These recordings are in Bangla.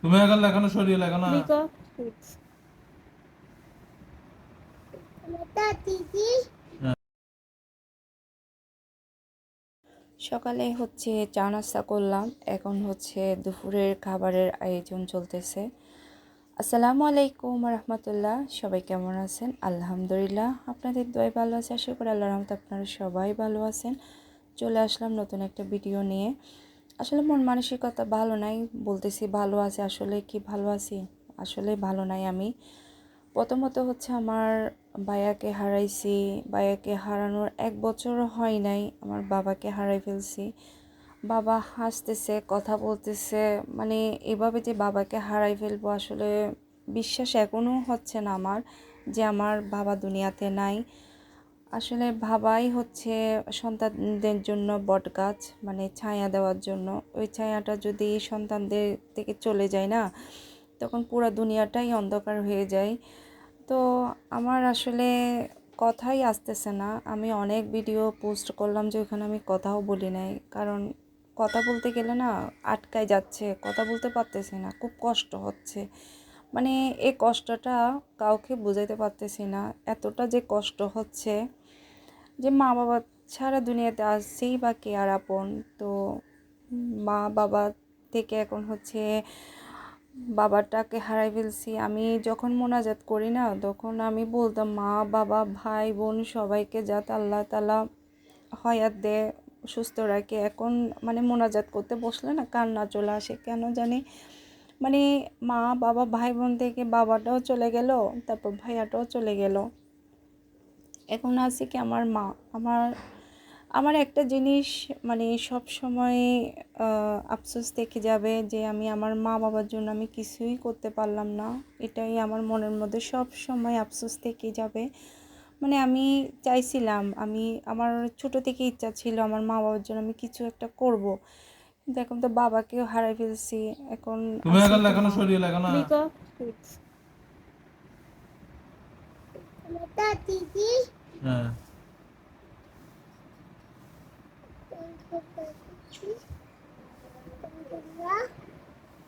তুমি এখন লেখানো সরিয়ে লেখো না। সকালে হচ্ছে চা নাস্তা করলাম এখন হচ্ছে দুপুরের খাবারের আয়োজন চলতেছে। আসসালামু আলাইকুম রহমতুল্লাহ সবাই কেমন আছেন? আলহামদুলিল্লাহ আপনাদের দয় ভালো আছে আশা করি আল্লাহ রহমত আপনারা সবাই ভালো আছেন। চলে আসলাম নতুন একটা ভিডিও নিয়ে। আসলে মন মানসিকতা ভালো নাই, বলতেছি ভালো আছে, আসলে কি ভালো আছি? আসলে ভালো নাই আমি। প্রথমত হচ্ছে আমার বায়াকে হারাইছি বায়াকে হারানোর এক বছর হয় নাই, আমার বাবাকে হারাই ফেলছি। বাবা হাসতেছে, কথা বলতেছে মানে এভাবে যে বাবাকে হারাই ফেলব আসলে বিশ্বাস এখনও হচ্ছে না আমার যে আমার বাবা দুনিয়াতে নাই। আসলে ভাবাই হচ্ছে সন্তানদের জন্য বটগাছ মানে ছায়া দেওয়ার জন্য। ওই ছায়াটা যদি সন্তানদের থেকে চলে যায় না, তখন পুরো দুনিয়াটাই অন্ধকার হয়ে যায়। তো আমার আসলে কথাই আসতেছে না। আমি অনেক ভিডিও পোস্ট করলাম যে ওখানে আমি কথাও বলি নাই। কারণ কথা বলতে গেলে না আটকায় যাচ্ছে, কথা বলতে পারতেছি না, খুব কষ্ট হচ্ছে। মানে এই কষ্টটা কাউকে বোঝাইতে পারতেছি না, এতটা যে কষ্ট হচ্ছে। যে মা বাবা ছাড়া দুনিয়াতে আসছেই বা কে আর আপন? তো মা বাবা থেকে এখন হচ্ছে বাবাটাকে হারাই ফেলছি। আমি যখন মোনাজাত করি না, তখন আমি বলতাম, মা বাবা, ভাই, বোন সবাইকে যাতে আল্লাহ তালা হয়াত দে, সুস্থ রাখে। এখন মানে মোনাজাত করতে বসলে না কান্না চলে আসে। কেন জানি? মানে মা বাবা, ভাই, বোন থেকে বাবাটাও চলে গেল, তারপর ভাইয়াটাও চলে গেল। এখন আছে কি আমার মা। আমার আমার একটা জিনিস মানে সব সময় আফসোস থেকে যাবে যে আমি আমার মা বাবার জন্য আমি কিছুই করতে পারলাম না। এটাই আমার মনের মধ্যে সব সময় আফসোস থেকে যাবে। মানে আমি চাইছিলাম আমি আমার ছোট থেকে ইচ্ছা ছিল আমার মা বাবার জন্য আমি কিছু একটা করব। কিন্তু এখন তো বাবাকেও হারাই ফেলছি। এখন হ্যাঁ।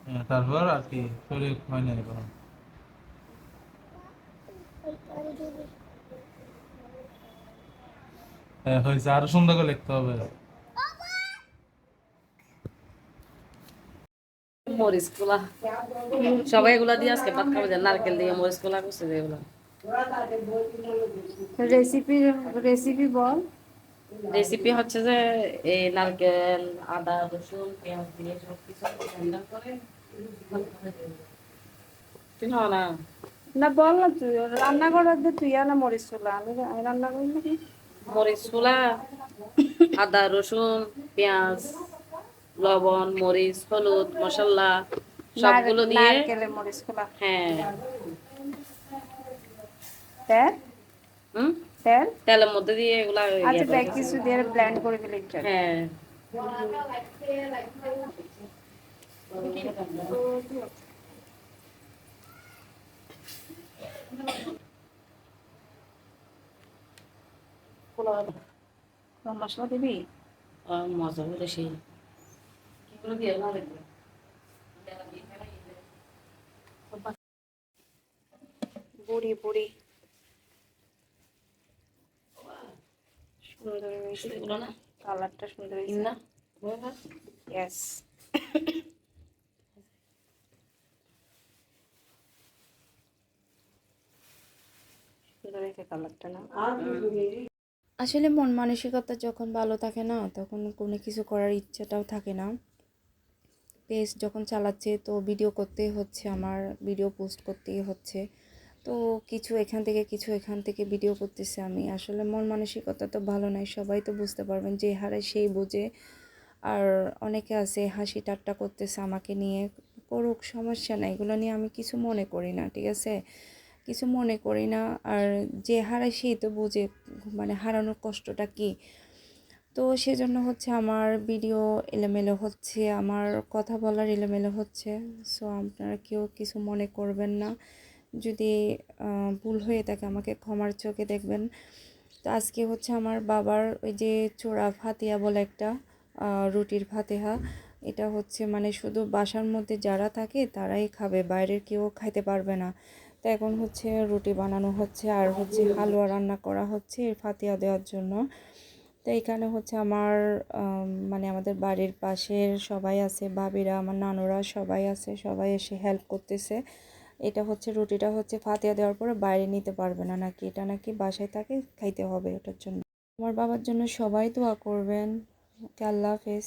হ্যাঁ, তারপর আর কি শরীর হয় না এখন। হ্যাঁ হয়েছে আরও সুন্দর করে লিখতে হবে। মরিচ সবাই এগুলা দিয়ে আজকে ভাত খাবে যে নারকেল দিয়ে মরিচগুলা করছে এগুলা। রেসিপি রেসিপি বল। রেসিপি হচ্ছে যে এই নারকেল আদা রসুন পেঁয়াজ দিয়ে সব কিছু ব্লেন্ডার করে তুই না। না বল না তুই রান্না করার দে তুই না মরিচ চুলা। আমি আমি রান্না করি নাকি? মরিচগুলা আদা রসুন পেঁয়াজ লবণ মরিচ হলুদ মশলা সবগুলো দিয়ে নারকেলের মরিচ হ্যাঁ। তেল। হুম? তেল। তেলের মধ্যে দিয়ে এগুলা ইয়ে আচ্ছা করে কিছু দিয়ে ব্লেন্ড করে দিলে হ্যাঁ। মশলা দিবি? মজা সেই। দেখবে বুড়ি বুড়ি। সুন্দর হয়েছে না। কালারটা সুন্দর হয়েছে। না ইয়েস সুন্দর হয়েছে কালারটা না। আসলে মন মানসিকতা যখন ভালো থাকে না তখন কোনো কিছু করার ইচ্ছাটাও থাকে না। পেজ যখন চালাচ্ছে তো ভিডিও করতেই হচ্ছে আমার ভিডিও পোস্ট করতেই হচ্ছে। তো কিছু এখান থেকে, কিছু এখান থেকে ভিডিও করতেছে আমি। আসলে মন মানসিকতা তো ভালো নাই, সবাই তো বুঝতে পারবেন যে হারায় সেই বোঝে। আর অনেকে আছে, হাসি ঠাট্টা করতেছে আমাকে নিয়ে। করুক, সমস্যা নাই, এগুলো নিয়ে আমি কিছু মনে করি না, ঠিক আছে? কিছু মনে করি না, আর যে হারায় সেই তো বোঝে মানে হারানোর কষ্টটা কী? তো সেজন্য হচ্ছে আমার ভিডিও এলোমেলো হচ্ছে, আমার কথা বলার এলোমেলো হচ্ছে। সো আপনারা কেউ কিছু মনে করবেন না। যদি ভুল হয়ে থাকে আমাকে ক্ষমার চোখে দেখবেন। তো আজকে হচ্ছে আমার বাবার ওই যে চোরা ফাতিয়া বলে একটা রুটির ফাতেহা। এটা হচ্ছে মানে শুধু বাসার মধ্যে যারা থাকে তারাই খাবে, বাইরের কেউ খাইতে পারবে না। তো এখন হচ্ছে রুটি বানানো হচ্ছে আর হচ্ছে হালুয়া রান্না করা হচ্ছে ফাতিয়া দেওয়ার জন্য। তো এখানে হচ্ছে আমার মানে আমাদের বাড়ির পাশের সবাই আছে, ভাবিরা, আমার নানুরা সবাই আছে, সবাই এসে হেল্প করতেছে। এটা হচ্ছে রুটিটা হচ্ছে ফাতিয়া দেওয়ার পরে বাইরে নিতে পারবে না নাকি? এটা নাকি বাসায় তাকে খাইতে হবে ওটার জন্য। আমার বাবার জন্য সবাই দোয়া করবেন। আল্লাহ হাফেজ।